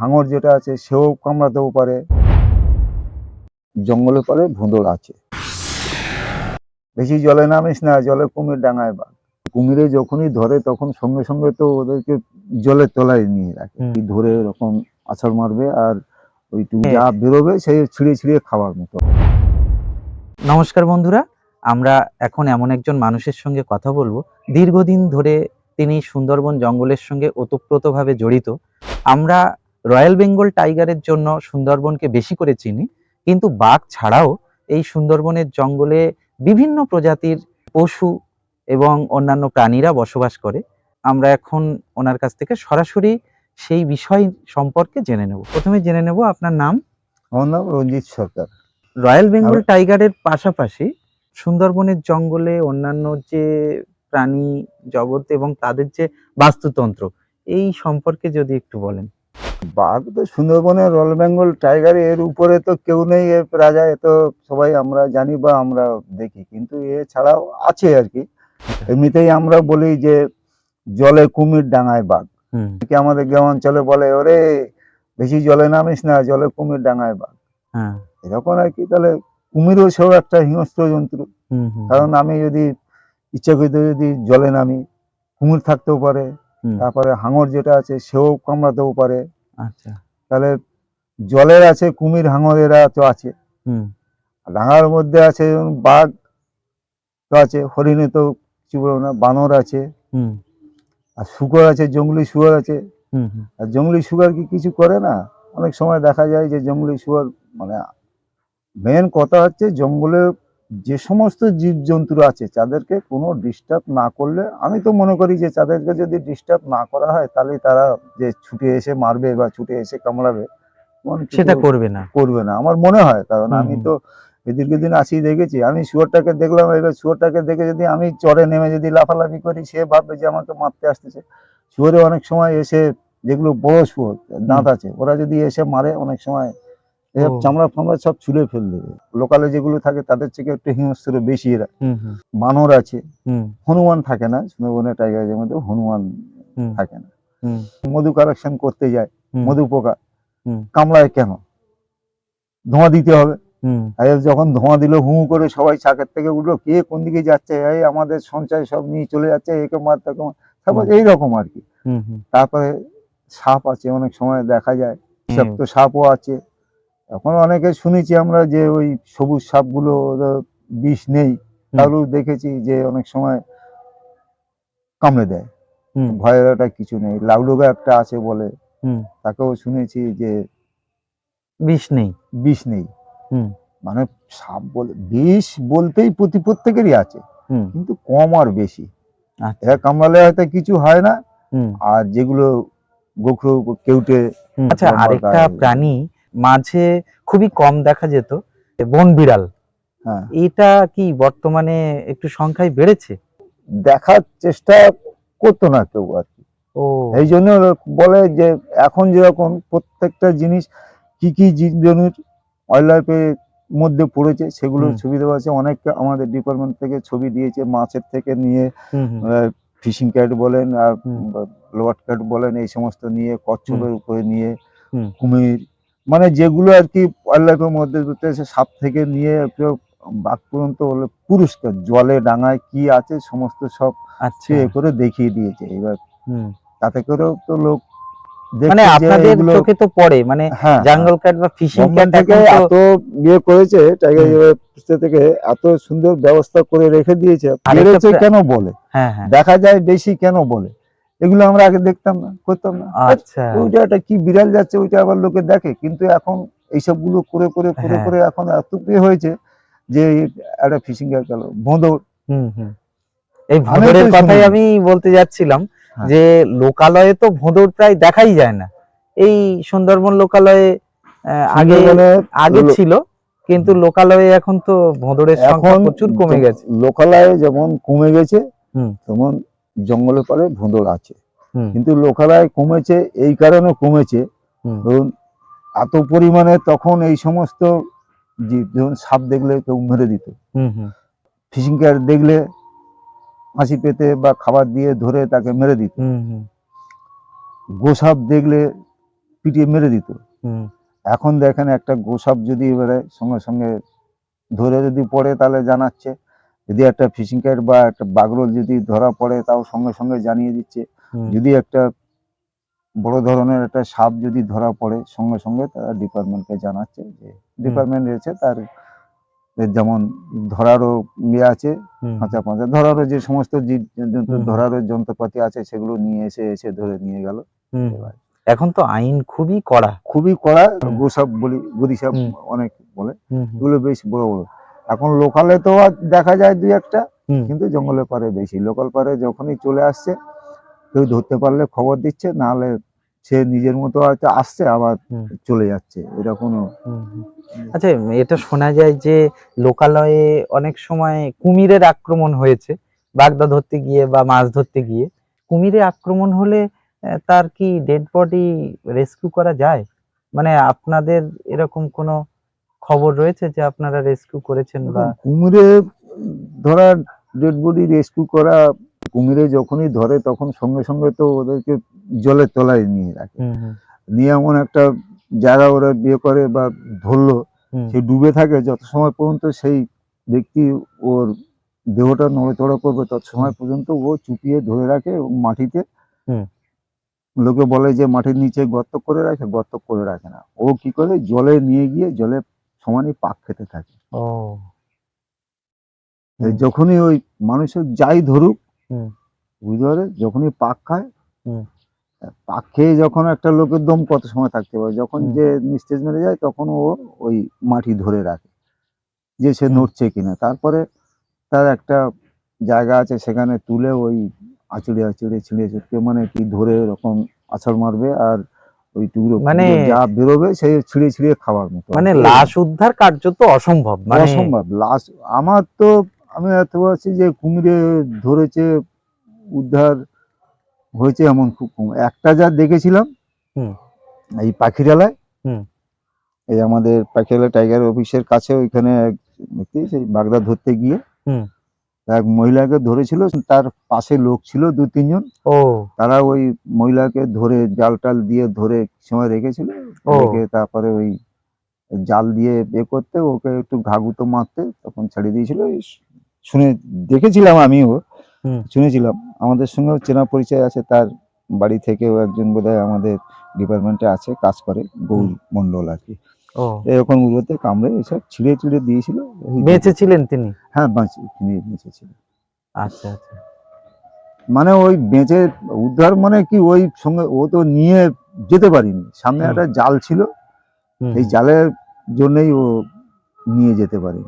হাঙর যেটা আছে সেও কামড়াতেও পারে। জঙ্গলে পরে ভোঁদড় আছে। বেশি জলে নামিস না জলে কুমির ডাঙায় বাঘ। কুমিরে যখনই ধরে তখন সঙ্গে সঙ্গে তো ওদেরকে জলের তলায় নিয়ে রাখে। ধরে এরকম আছাড় মারবে আর ওইটুকু হ্যাঁ। যা বেরোবে সেই ছিঁড়ে ছিঁড়ে খাওয়ার মতো। নমস্কার বন্ধুরা আমরা এখন এমন একজন মানুষের সঙ্গে কথা বলব। দীর্ঘদিন ধরে তিনি সুন্দরবন জঙ্গলের সঙ্গে ওতপ্রোতভাবে জড়িত। আমরা রয়্যাল বেঙ্গল টাইগারের জন্য সুন্দরবনকে বেশি করে চিনি কিন্তু বাঘ ছাড়াও এই সুন্দরবনের জঙ্গলে বিভিন্ন প্রজাতির পশু এবং অন্যান্য প্রাণীরা বসবাস করে। আমরা এখন ওনার কাছ থেকে সরাসরি সেই বিষয় সম্পর্কে জেনে নেব। প্রথমে জেনে নেব আপনার নাম। আমার নাম রঞ্জিত সরকার। রয়্যাল বেঙ্গল টাইগারের পাশাপাশি সুন্দরবনের জঙ্গলে অন্যান্য যে প্রাণী জগৎ এবং তাদের যে বাস্তুতন্ত্র এই সম্পর্কে যদি একটু বলেন। বাঘ তো সুন্দরবনের রয়্যাল বেঙ্গল টাইগার এর উপরে তো কেউ নেই রাজা এ তো সবাই আমরা জানি বা আমরা দেখি। কিন্তু এ ছাড়াও আছে আর কি। এমনিতেই আমরা বলি যে জলে কুমির ডাঙায় বাঘ। কি আমাদের গ্রামাঞ্চলে বলে ওরে বেশি জলে নামিস না জলে কুমির ডাঙায় বাঘ। হ্যাঁ। এরকম আর কি তাহলে কুমিরও সেও একটা হিংস্র জন্তু। হুম হুম, কারণ আমি যদি ইচ্ছাকৃত যদি জলে নামি কুমির থাকতেও পারে তারপরে হাঙর যেটা আছে সেও কামড়াতেও পারে। আচ্ছা। তাহলে জলের আছে কুমির হাঙর এরা তো আছে। হুম। ডাঙার মধ্যে আছে বাঘ তো আছে হরিণে তো কিছু বলব না বানর আছে। হুম। আর শুকর আছে জঙ্গলি শুয়ার আছে। হুম হুম, আর জঙ্গলি শুয়ার কি কিছু করে না? অনেক সময় দেখা যায় যে জঙ্গলি শুয়ার মানে মেন কথা হচ্ছে জঙ্গলে যে সমস্ত জীবজন্তুরা আছে তাদেরকে কোনো ডিস্টার্ব না করলে আমি তো মনে করি যে তাদেরকে যদি ডিস্টার্ব না করা হয় তাহলে তারা যে ছুটে এসে মারবে বা ছুটে এসে কামড়াবে সেটা করবে না। করবে না। আমার মনে হয় কারণ আমি তো দীর্ঘদিন আসি দেখেছি আমি শুয়োরটাকে দেখলাম এবার শুয়োরটাকে দেখে যদি আমি চরে নেমে যদি লাফালাফি করি সে ভাববে যে আমাকে মারতে আসতেছে। শুয়োরে অনেক সময় এসে যেগুলো বড় শুয়োর দাঁত আছে ওরা যদি এসে মারে অনেক সময় এসব চামড়া ফামড়া সব ছুঁড়ে ফেল দেবে। লোকালে যেগুলো থাকে তাদের থেকে একটু হিংস্র বেশি এরা। বানর আছে। হনুমান থাকে না সুন্দরবনের টাইগারের মধ্যে হনুমান থাকে না। মধু কালেকশন করতে যায় মধু পোকা। কামড়ায় কেন? ধোঁয়া দিতে হবে। যখন ধোঁয়া দিল হু করে সবাই চাকের থেকে উঠল কে কোন দিকে যাচ্ছে? এই আমাদের সঞ্চয় সব নিয়ে চলে যাচ্ছে একে মার তাকে মার। তারপর। এইরকম আর কি। তারপরে সাপ আছে অনেক সময় দেখা যায়। হুম, তো সাপও আছে। এখন অনেকে শুনেছি আমরা যে ওই সবুজ সাপগুলো বিষ নেই। তাহলেও দেখেছি যে অনেক সময় কামড়ে দেয়। ভয়ের একটা কিছু নেই। লাউডোগা একটা আছে বলে। তাকেও শুনেছি যে বিষ নেই। বিষ নেই। মানে সাপ বলে বিষ বলতেই প্রতি প্রত্যেকেরই আছে। কিন্তু কম আর বেশি। আচ্ছা। এরা কামড়ালে হয়তো কিছু হয় না। আর যেগুলো গোখরো কেউটে আচ্ছা আরেকটা প্রাণী মাঝে খুবই কম দেখা যেত বন বিড়াল। হ্যাঁ। এটা কি বর্তমানে একটু সংখ্যায় বেড়েছে? দেখার চেষ্টা করতো না কেউ আর কি। এই জন্য বলে যে এখন যেরকম প্রত্যেকটা জিনিস কি কি জীবজন্তুর ওয়াইল্ড লাইফের মধ্যে পড়েছে সেগুলোর হুম। ছবি দেওয়া আছে। অনেক আমাদের ডিপার্টমেন্ট থেকে ছবি দিয়েছে মাছের থেকে নিয়ে ফিশিং ক্যাট বলেন আর লোয়ার ক্যাট বলেন এই সমস্ত নিয়ে কচ্ছপের উপরে নিয়ে কুমির মানে যেগুলো আর কি ওয়াইল্ড মধ্যে ধরতে সাপ থেকে নিয়ে বাঘ পর্যন্ত হলো পুরস্কার জলে ডাঙায় কি আছে সমস্ত সব আচ্ছা। সে এ করে দেখিয়ে দিয়েছে। এবার তাতে করেও তো লোক মানে আপনাদের চোখে তো পড়ে মানে হ্যাঁ জাঙ্গল ক্যাট বা ফিশিং থেকে এত ইয়ে করেছে টাইগার। থেকে এত সুন্দর ব্যবস্থা করে রেখে দিয়েছে। কেন বলে? হ্যাঁ হ্যাঁ। দেখা যায় বেশি কেন বলে? এগুলো আমরা আগে দেখতাম না করতাম না। আচ্ছা। ওইটা একটা কি বিড়াল যাচ্ছে ওইটা আবার লোকে দেখে। কিন্তু এখন এইসবগুলো করে করে করে হ্যাঁ। করে এখন এত ইয়ে হয়েছে যে একটা ফিশিং গেল ভোঁদর। হুম হুম। এই ভোঁদরের কথাই আমি বলতে যাচ্ছিলাম হ্যাঁ। যে লোকালয়ে তো ভোঁদর প্রায় দেখাই যায় না। এই সুন্দরবন লোকালয়ে আগে আগে ছিল কিন্তু লোকালয়ে এখন তো ভোঁদরের সংখ্যা প্রচুর কমে গেছে। লোকালয়ে যেমন কমে গেছে হুম। তেমন জঙ্গলের পরে ভোঁদর আছে। কিন্তু লোকালয় কমেছে এই কারণে কমেছে। ধরুন এত পরিমাণে তখন এই সমস্ত জীব যেমন সাপ দেখলে কেউ মেরে দিত। ফিশিং ক্যাট দেখলে ফাঁসি পেতে বা খাবার দিয়ে ধরে তাকে মেরে দিত। গোসাপ দেখলে পিটিয়ে মেরে দিত। হুম। এখন দেখেন একটা গোসাপ যদি এবারে সঙ্গে সঙ্গে ধরে যদি পড়ে তাহলে জানাচ্ছে। যদি একটা ফিশিং কাইট বা একটা বাগরোল যদি ধরা পড়ে তাও সঙ্গে সঙ্গে জানিয়ে দিচ্ছে। যদি একটা বড় ধরনের একটা সাপ যদি ধরা পড়ে সঙ্গে সঙ্গে তারা ডিপার্টমেন্টকে জানাচ্ছে যে ডিপার্টমেন্ট রয়েছে তার যেমন ধরারও ইয়ে আছে খাঁচা পাঁচা ধরারও যে সমস্ত জীব জন্তু। ধরারও যন্ত্রপাতি আছে সেগুলো নিয়ে এসে এসে ধরে নিয়ে গেল। এখন তো আইন খুবই কড়া। খুবই কড়া গোসাপ বলি গদিসাপ। অনেক বলে এগুলো বেশ বড় বড়। এখন লোকালে তো আর দেখা যায় দুই একটা কিন্তু জঙ্গলের পারে বেশি। লোকাল পারে যখনই চলে আসছে কেউ ধরতে পারলে খবর দিচ্ছে নাহলে সে নিজের মতো হয়তো আসছে আবার চলে যাচ্ছে এরকমও। হুম। আচ্ছা এটা শোনা যায় যে লোকালয়ে অনেক সময় কুমিরের আক্রমণ হয়েছে বাগদা ধরতে গিয়ে বা মাছ ধরতে গিয়ে। কুমিরের আক্রমণ হলে তার কি ডেড বডি রেস্কিউ করা যায়? মানে আপনাদের এরকম কোনো খবর রয়েছে যে আপনারা রেস্কিউ করেছেন বা কুমিরে ধরা ডেড বডি রেস্কিউ করা কুমিরে যখনই ধরে তখন সঙ্গে সঙ্গে তো ওদেরকে জলের তলায় নিয়ে রাখে। নিয়ে এমন একটা জায়গা ওরা বিয়ে করে বা ধরলো সে ডুবে থাকে যত সময় পর্যন্ত সেই ব্যক্তি ওর দেহটা নড়েচড়া করবে তত সময় পর্যন্ত ও চুপিয়ে ধরে রাখে মাটিতে। লোকে বলে যে মাটির নিচে গর্ত করে রাখে গর্ত করে রাখে না। ও কি করে? জলে নিয়ে গিয়ে জলে সমানই পাক খেতে থাকে। যখনই ওই মানুষের যাই ধরুক। বুঝতে পারে যখনই পাক খায় পাক খেয়ে যখন একটা লোকের দম কত সময় থাকতে পারে? যখন যে নিস্তেজ মেরে যায় তখন ও ওই মাটি ধরে রাখে যে সে নড়ছে কিনা। তারপরে তার একটা জায়গা আছে সেখানে তুলে ওই আচড়ে আচড়ে ছিঁড়ে ছিঁড়ে মানে কি ধরে এরকম আছড় মারবে আর ওই টুকরো মানে- যা বেরোবে সে ছিঁড়ে ছিঁড়ে খাওয়ার মতো। মানে লাশ উদ্ধার কার্য তো অসম্ভব মানে অসম্ভব। লাশ আমার তো আমি এত আছি যে কুমিরে ধরেছে উদ্ধার হয়েছে এমন খুব কম একটা যা দেখেছিলাম এই পাখিরালায়। এই আমাদের পাখিরালা টাইগার অফিসের কাছে ওইখানে এক ব্যক্তি সেই বাগদা ধরতে গিয়ে হুম। এক মহিলাকে ধরেছিল তার পাশে লোক ছিল দু তিনজন ও তারা ওই মহিলাকে ধরে জাল টাল দিয়ে ধরে সময় রেখেছিল। রেখে তারপরে ওই জাল দিয়ে এ করতে ওকে একটু ঘাগুতো মারতে তখন ছেড়ে দিয়েছিল শুনে দেখেছিলাম আমিও। শুনেছিলাম। আমাদের সঙ্গেও চেনা পরিচয় আছে তার বাড়ি থেকেও একজন বোধহয় আমাদের ডিপার্টমেন্টে আছে কাজ করে গৌর মণ্ডল আর কি। এরকম উড়োতে কামড়ে এসব ছিঁড়ে ছিঁড়ে দিয়েছিল। এই বেঁচে ছিলেন তিনি? হ্যাঁ বাঁচি তিনি বেঁচেছিল আচ্ছা আচ্ছা। মানে ওই বেঁচে উদ্ধার মানে কি ওই সঙ্গে ও তো নিয়ে যেতে পারিনি। সামনে একটা জাল ছিল এই জালের জন্যই ও নিয়ে যেতে পারে